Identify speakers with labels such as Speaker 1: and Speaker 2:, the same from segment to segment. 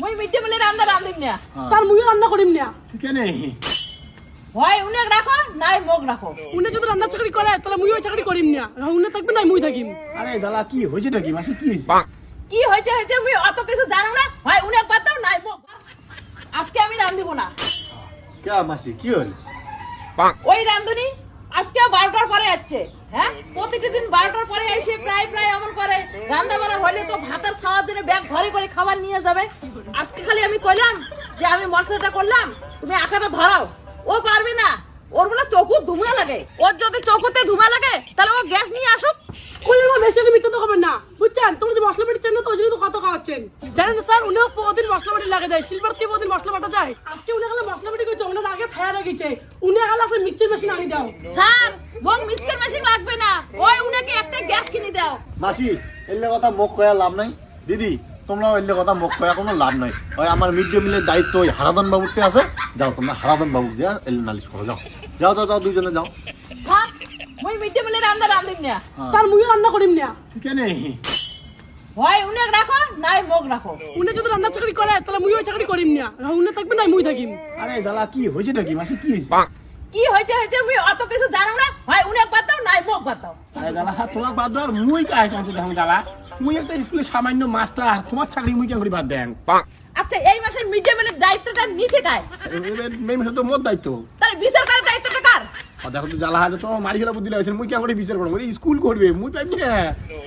Speaker 1: মুই mid day মিলে রান্দা রান্দিম না
Speaker 2: স্যার মুইও রান্না করিম না?
Speaker 3: কেনে?
Speaker 1: হয় উনেক রাখো নাই মোক রাখো
Speaker 2: উনি যদি রান্না চাকরি করে তাহলে মুইও চাকরি করিম না? উনি থাকবে নাই মুই থাকিম।
Speaker 3: আরে দাদা কি হয়েছে নাকি মাসি কি হয়েছে
Speaker 1: কি হয়েছে হয়েছে মুই অত কিছু জানো না। হয় উনেক বাদ দাও নাই মোক আজকে আমি রান্দিব না।
Speaker 3: কে মাসি কি হয়েছে
Speaker 1: ওই রান্ধুনি আজকে বারোটার পরে যাচ্ছে হ্যাঁ প্রতিটি দিন বারোটার পরে এসে প্রায় প্রায় এমন করে রান্না বান্না হলে তো ভাতের খাওয়ার জন্য ব্যাগ ঘরে করে খাবার নিয়ে যাবে। আজকে খালি আমি কইলাম যে আমি মশলাটা করলাম তুমি আটাটা ধরাও। ও পারবে না। ওর বলে চোখু ধুমা লাগে। ওর যদি চোখুতে ধুমা লাগে তাহলে ও গ্যাস নিয়ে আসুক।
Speaker 2: করলে আমার বেশি মিথ্যা তো হবে না। বুঝছেন? তোমরা যে মশলা বাটি চান না তো ওই জন্য তো কত খাওয়াচ্ছেন জানেন স্যার উনিও প্রতিদিন মশলা বাটি লাগে দেয়। শিলবার দিয়ে প্রতিদিন মশলা বাটা যায়। আজকে উনি গেলে মশলা বাটি করছে ওনার আগে ফেয়ার গেছে উনি গেলে আপনার মিক্সচার মেশিন আনি দাও।
Speaker 1: স্যার মোক মিক্সার মেশিন লাগবে না। ওই উনাকে একটা গ্যাস কিনে দাও।
Speaker 3: মাসি এলে কথা মুখ কয়া লাভ নাই। দিদি তোমরা এলে কথা মুখ কয়া কোনো লাভ নাই। ওই আমার মিড ডে মিলের দায়িত্ব ওই হারাদন বাবুতে আছে। যাও তোমরা হারাদন বাবু যা এলে নালিশ করো যাও। যাও যাও যাও দুজনে যাও।
Speaker 1: স্যার মিড ডে মিলে রান্না রান্দিম না?
Speaker 2: স্যার মুইও রান্না করিম না?
Speaker 3: কেনে?
Speaker 1: হয় উনেক রাখো নাই মোক রাখো
Speaker 2: উনি যদি রান্না চাকরি করে তাহলে মুইও চাকরি করিম না? উনি থাকবে নাই মুই থাকিম।
Speaker 3: আরে দাদা কি হয়েছে নাকি মাসি কি হয়েছে
Speaker 1: কি হয়েছে হয়েছে মুই অত কিছু জানো না। হয় উনেক বাদ দাও নাই মোক বাদ দাও।
Speaker 4: আরে বাদ দাও মুই কাজ করতে দেখো দাদা মুই একটা স্কুলে সামান্য মাস্টার তোমার চাকরি মুই করে বাদ দেন?
Speaker 1: আচ্ছা এই মাসের মিড ডে মিলের দায়িত্বটা নিচে কায়
Speaker 4: মেম তো মোর দায়িত্ব।
Speaker 1: তাহলে বিচার করার দায়িত্বটা কার?
Speaker 4: দেখো তো জ্বালা হাতে তো মারি খেলা বুদ্ধি লাগছে মুই কেন করে বিচার করব? স্কুল করবে মুই পাইবি না।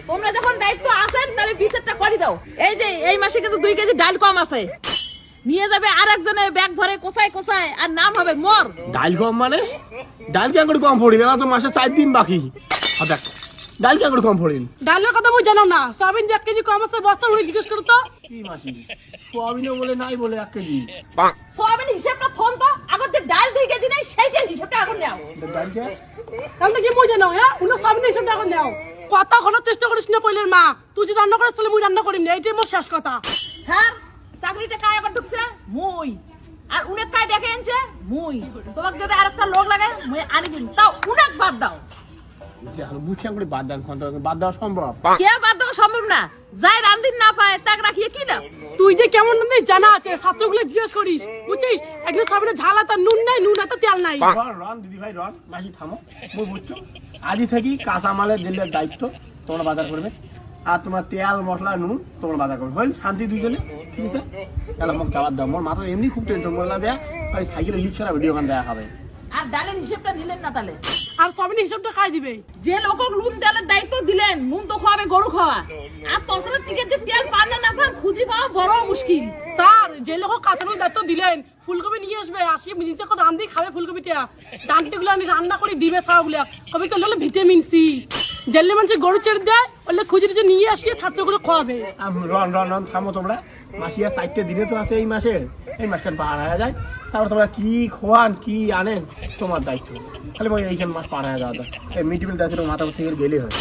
Speaker 1: তোমরা যখন দায়িত্ব আসেন তাহলে বিচারটা করে দাও। এই যে এই মাসে কিন্তু দুই কেজি ডাল কম আছে। নিয়ে যাবে আর একজনে ব্যাগ ভরে কোসায় কোসায় আর নাম হবে মোর।
Speaker 4: ডাল কম মানে? ডাল কেন করে কম পড়ি না তো মাসে চার দিন বাকি। আর দেখ ডাল কেন করে কম পড়িল
Speaker 2: ডালের কথা মুই জানো না। সয়াবিন যে এক কেজি কম আছে বস্তা উনি জিজ্ঞেস করো তো।
Speaker 4: কি মাসি? সোয়াবিনও বলে নাই বলে এক কেজি।
Speaker 1: সোয়াবিন হিসেবটা ফোন তো আগর যে ডাল দুই কেজি নেই সেইটার হিসেবটা আগুন নাও।
Speaker 4: ডাল কে?
Speaker 2: তাহলে কি মুই জানো হ্যাঁ? উনি সয়াবিন হিসাব টাকা নাও। কথা শোনার চেষ্টা করিস না কইলেন মা। তুই যদি রান্না করিস তাহলে মুই রান্না করিম না এইটাই মোর শেষ কথা।
Speaker 1: স্যার মুই। আর উনেক কায় দেখে আনছে? মুই। তোমাকে যদি আর একটা লোক লাগে মুই আনি দিন তাও উনেক বাদ দাও।
Speaker 4: মুই বাদ বাদ দেওয়া সম্ভব?
Speaker 1: কে বাদ দেওয়া সম্ভব না। যাই রান্দিন না পায় তাকে রাখিয়ে কি দাও
Speaker 2: তুই যে কেমন জানা আছে ছাত্রগুলো জিজ্ঞেস করিস বুঝছিস? একদিন সয়াবিনের ঝাল নুন নাই নুন তেল নাই।
Speaker 4: রন রন দিদি ভাই রন মাসি থামো। মুই বুঝছ। আজই থাকি কাঁচা মালের দিলের দায়িত্ব তোমরা বাজার করবে। আর তোমার তেল মশলা নুন তোমরা বাজার করবে। হইল শান্তি দুজনে ঠিক আছে? তাহলে মোক যাওয়ার দাও। মোর মাথা এমনি খুব টেনশন বললাম দেয়া ওই সাইকেলে লিপ ছাড়া ভিডিও গান দেওয়া হবে।
Speaker 1: আর ডালের হিসেবটা নিলেন না তাহলে?
Speaker 2: আর সয়াবিনের হিসাবটা খাই দিবে?
Speaker 1: যে লোক নুন তেলের দায়িত্ব দিলেন নুন তো খাওয়াবে গরু খাওয়া। আর টিকে যে তেল পান না না পান খুঁজি পাওয়া বড় মুশকিল।
Speaker 2: স্যার যে লোক কাঁচামাল দায়িত্ব দিলেন ফুলকপি নিয়ে আসবে। আসি নিজে করে রান্ধি খাবে ফুলকপিটা। ডান্টিগুলো আনি রান্না করে দিবে সারাগুলো কবি করলে ভিটামিন সি জেলে মানুষ গরু ছেড়ে দেয় বললে খুঁজে যে নিয়ে আসিয়ে ছাত্রগুলো খাওয়াবে
Speaker 4: রন রন রন, থামো তোমরা। মাসি আর চারটে দিনে তো আছে এই মাসে। এই মাসখান পার হয়ে যায়। তারপর তোমরা কি খোয়ান, কি আনেন, তোমার দায়িত্ব। ওই এইখান মাস পার হয়ে যাওয়া এই মিড মিল দায়িত্ব মাথা থেকে গেলে হয়।